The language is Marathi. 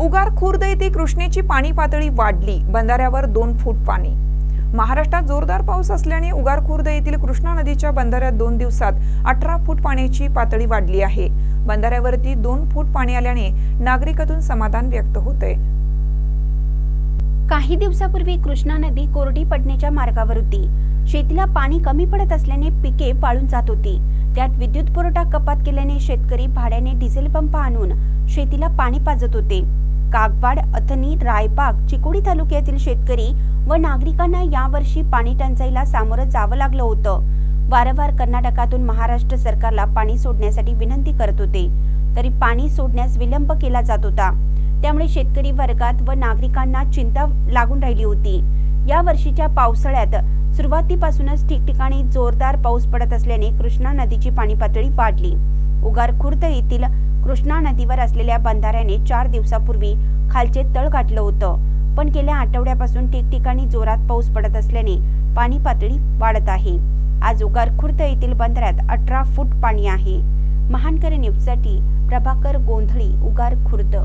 उगार खुर्द येथे कृष्णेची पाणी पातळी वाढली. बंधाऱ्यावर दोन फूट पाणी. महाराष्ट्रात जोरदार पाऊस असल्याने उगार खुर्द येथील कृष्णा नदीच्या बंधाऱ्यात दोन दिवसात अठरा फूट पाण्याची पातळी वाढली आहे. बंधाऱ्यावरती दोन फूट पाणी आल्याने नागरिकातून समाधान व्यक्त होते काही दिवसापूर्वी कृष्णा नदी कोरडी पडण्याच्या मार्गावर होती. शेतीला पाणी कमी पडत असल्याने पिके पाळून जात होती. त्यात विद्युत पुरवठा कपात केल्याने शेतकरी भाड्याने डिझेल पंप आणून शेतीला पाणी पाजत होते. कागवाड अथनी रायबाग चिकोडी तालुक्यातील शेतकरी व नागरिकांना यावर्षी पाणी टंचाईला सामोरं जावं लागलं होतं. वारंवार कर्नाटकातून महाराष्ट्र सरकारला पाणी सोडण्यासाठी विनंती करत होते. तरी पाणी सोडण्यास विलंब केला जात होता. त्यामुळे शेतकरी वर्गात व नागरिकांना चिंता लागून राहिली होती. या वर्षीच्या पावसाळ्यात सुरुवातीपासूनच ठिकठिकाणी जोरदार पाऊस पडत असल्याने कृष्णा नदीची पाणी पातळी वाढली. उगार खुर्द येथील कृष्णा नदीवर असलेल्या बंधाऱ्याने चार दिवसापूर्वी खालचे तळ गाठलं होतं. पण गेल्या आठवड्यापासून ठिकठिकाणी जोरात पाऊस पडत असल्याने पाणी पातळी वाढत आहे. आज उगार खुर्द येथील बंधाऱ्यात अठरा फूट पाणी आहे. महानकरी न्यूजसाठी प्रभाकर गोंधळी उगार खुर्द.